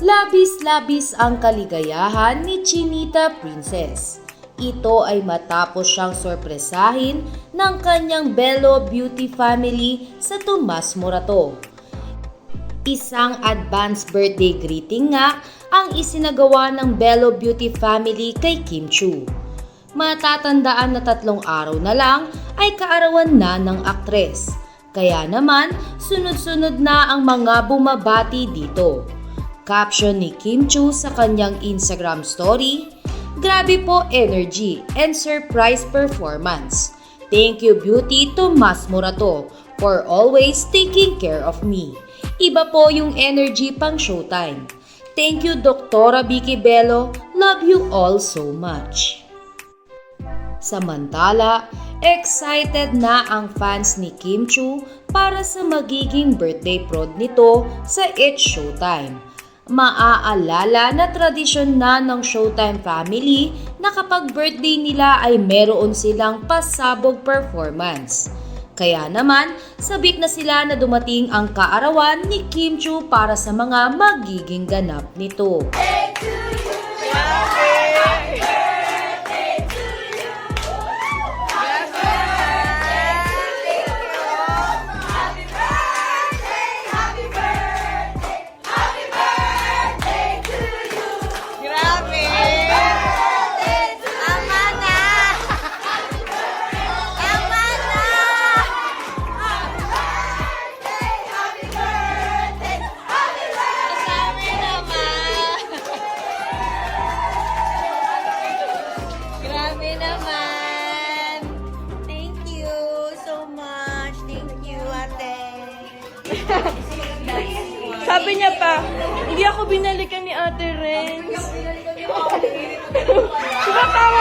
Labis-labis ang kaligayahan ni Chinita Princess. Ito ay matapos siyang sorpresahin ng kanyang Bello Beauty family sa Tomas Morato. Isang advance birthday greeting nga ang isinagawa ng Bello Beauty family kay Kim Chu. Matatandaan na tatlong araw na lang ay kaarawan na ng aktres. Kaya naman, sunod-sunod na ang mga bumabati dito. Caption ni Kim Chu sa kanyang Instagram story, Grabe po energy and surprise performance. Thank you Beauty Tomas Morato for always taking care of me. Iba po yung energy pang showtime. Thank you Doktora Vicky Bello. Love you all so much. Samantala, excited na ang fans ni Kim Chu para sa magiging birthday prod nito sa It's Showtime. Maaalala na tradisyon na ng Showtime family na kapag birthday nila ay meron silang pasabog performance. Kaya naman, sabik na sila na dumating ang kaarawan ni Kim Chu para sa mga magiging ganap nito. Grabe! Naman! Thank you so much. Thank you, ate. Sabi niya pa, hindi ako binalikan ni Ate Renz. Ako?